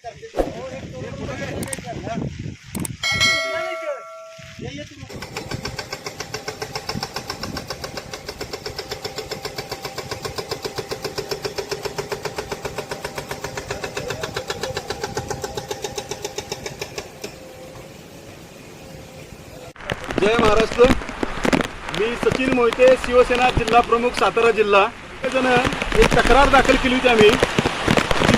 जय महाराष्ट्र. मी सचिन मोहिते शिवसेना जिल्हा प्रमुख सातारा जिल्हा. जण एक तक्रार दाखल केली होती आम्ही.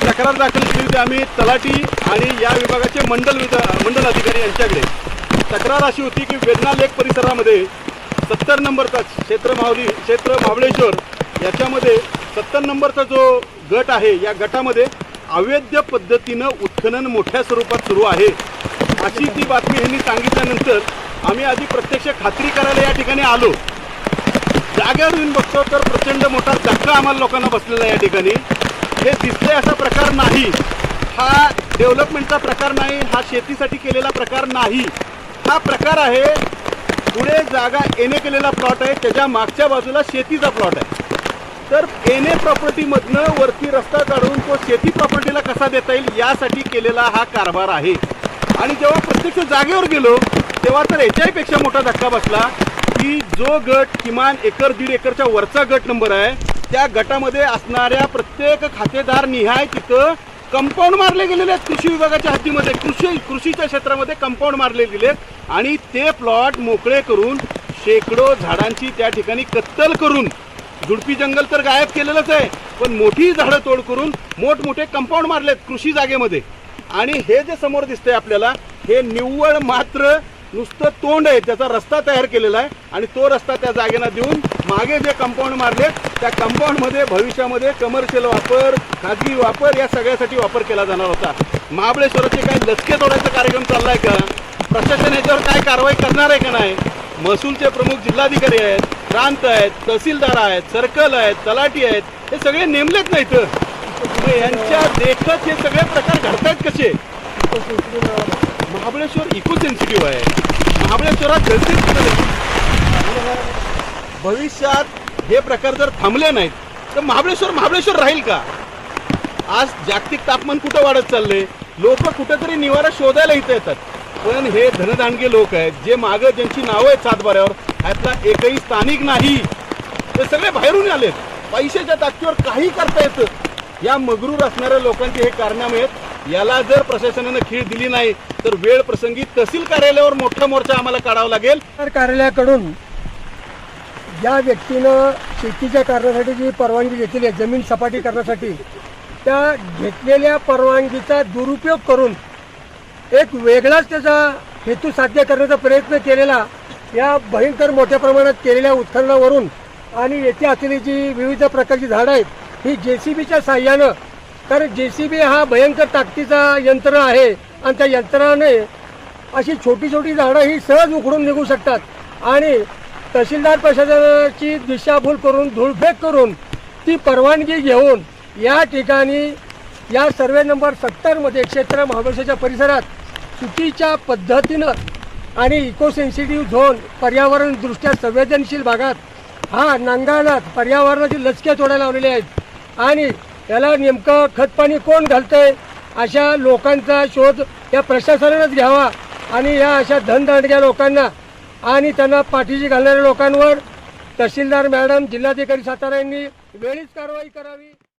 तक्रार दाखल केली होती आम्ही तलाठी आणि या विभागाचे मंडल विधा मंडल अधिकारी यांच्याकडे. तक्रार अशी होती की वेदना लेक परिसरामध्ये सत्तर नंबरचा क्षेत्र मावली क्षेत्र महाबळेश्वर याच्यामध्ये सत्तर नंबरचा जो गट आहे या गटामध्ये अवैध पद्धतीनं उत्खनन मोठ्या स्वरूपात सुरू आहे. अशी ती बातमी ह्यांनी सांगितल्यानंतर आम्ही आधी प्रत्यक्ष खात्री करायला या ठिकाणी आलो. जागेवर येऊन बघतो तर प्रचंड मोठा धक्का आम्हाला लोकांना बसलेला या ठिकाणी. हे दिसते असा प्रकार नाही. हा डेव्हलपमेंटचा प्रकार नाही हा शेतीसाठी केलेला प्रकार नाही. हा प्रकार आहे पुढे जागा एने केलेला प्लॉट आहे त्याच्या मागच्या बाजूला शेतीचा प्लॉट आहे. तर एने प्रॉपर्टीमधनं वरती रस्ता काढून तो शेती प्रॉपर्टीला कसा देता येईल यासाठी केलेला हा कारभार आहे. आणि जेव्हा प्रत्यक्ष जागेवर गेलो तेव्हा तर याच्याहीपेक्षा मोठा धक्का बसला की जो गट किमान एकर दीड एकरच्या वरचा गट नंबर आहे त्या गटामध्ये असणाऱ्या प्रत्येक खातेदार निहाय तिथं कंपाऊंड मारले गेलेले आहेत. कृषी विभागाच्या हद्दीमध्ये कृषी कृषीच्या क्षेत्रामध्ये कंपाऊंड मारले गेले आहेत. आणि ते प्लॉट मोकळे करून शेकडो झाडांची त्या ठिकाणी कत्तल करून झुडपी जंगल तर गायब केलेलंच आहे पण मोठी झाडं तोड करून मोठमोठे कंपाऊंड मारलेत कृषी जागेमध्ये. आणि हे जे समोर दिसतंय आपल्याला हे निव्वळ मात्र नुसतं तोंड आहे त्याचा रस्ता तयार केलेला आहे आणि तो रस्ता त्या जागेला देऊन मागे जे कंपाऊंड मारले त्या कंपाऊंडमध्ये भविष्यामध्ये कमर्शियल वापर खाजगी वापर या सगळ्यासाठी वापर केला जाणार होता. महाबळेश्वराचे काय लचके तोडायचा कार्यक्रम चाललाय का? प्रशासन याच्यावर काय कारवाई करणार आहे का नाही? महसूलचे प्रमुख जिल्हाधिकारी आहेत प्रांत आहेत तहसीलदार आहेत सर्कल आहेत तलाठी आहेत हे सगळे नेमलेच नाहीत यांच्या देखत हे सगळे प्रकार घडतायत कसे? पॉझिटिव्ह आहे. महाबळेश्वरात जलसेच नाही. भविष्यात हे प्रकार जर थांबले नाहीत तर महाबळेश्वर महाबळेश्वर राहील का? आज जागतिक तापमान कुठं वाढत चाललंय? लोक कुठेतरी निवारा शोधायला इथं येतात. पण हे धनदांडगे लोक आहेत जे मागं ज्यांची नावं आहेत सातबाऱ्यावर ह्यातला एकही स्थानिक नाही. ते सगळे बाहेरून आलेत. पैशाच्या ताकदीवर काही करता येतं. या मगरूर असणाऱ्या लोकांचे हे कारनामे आहेत. याला जर प्रशासनानं खीळ दिली नाही तर वेळ प्रसंगी तहसील कार्यालयावर मोठा मोर्चा आम्हाला काढावा लागेल. कार्यालयाकडून ज्या व्यक्तीनं शेतीच्या कारणासाठी जी परवानगी घेतलेली आहे जमीन सपाटी करण्यासाठी त्या घेतलेल्या परवानगीचा दुरुपयोग करून एक वेगळाच त्याचा हेतू साध्य करण्याचा प्रयत्न केलेला या भयंकर मोठ्या प्रमाणात केलेल्या उत्खननावरून आणि येथे असलेली जी विविध प्रकारची झाडं आहेत ही जे सी बीच्या साह्यानं तर जे सी बी हा भयंकर ताकदीचा यंत्र आहे आणि त्या यंत्राने अशी छोटी छोटी झाडं ही सहज उखडून निघू शकतात. आणि तहसीलदार प्रशासनाची दिशाभूल करून धूळफेक करून ती परवानगी घेऊन या ठिकाणी या सर्वे नंबर सत्तरमध्ये क्षेत्र महाबळेश्वरच्या परिसरात चुकीच्या पद्धतीनं आणि इको सेन्सिटिव्ह झोन पर्यावरणदृष्ट्या संवेदनशील भागात हा नांगाळात पर्यावरणाची लचके तोडायला लावलेले आहेत. आणि याला नेमकं खतपाणी कोण घालतंय? अशा लोकांचा शोध या प्रशासनानंच घ्यावा आणि या अशा धनदांडग्या लोकांना आणि त्यांना पाठीशी घालणाऱ्या लोकांवर तहसीलदार मॅडम जिल्हाधिकारी सातारा यांनी वेळीच कारवाई करावी.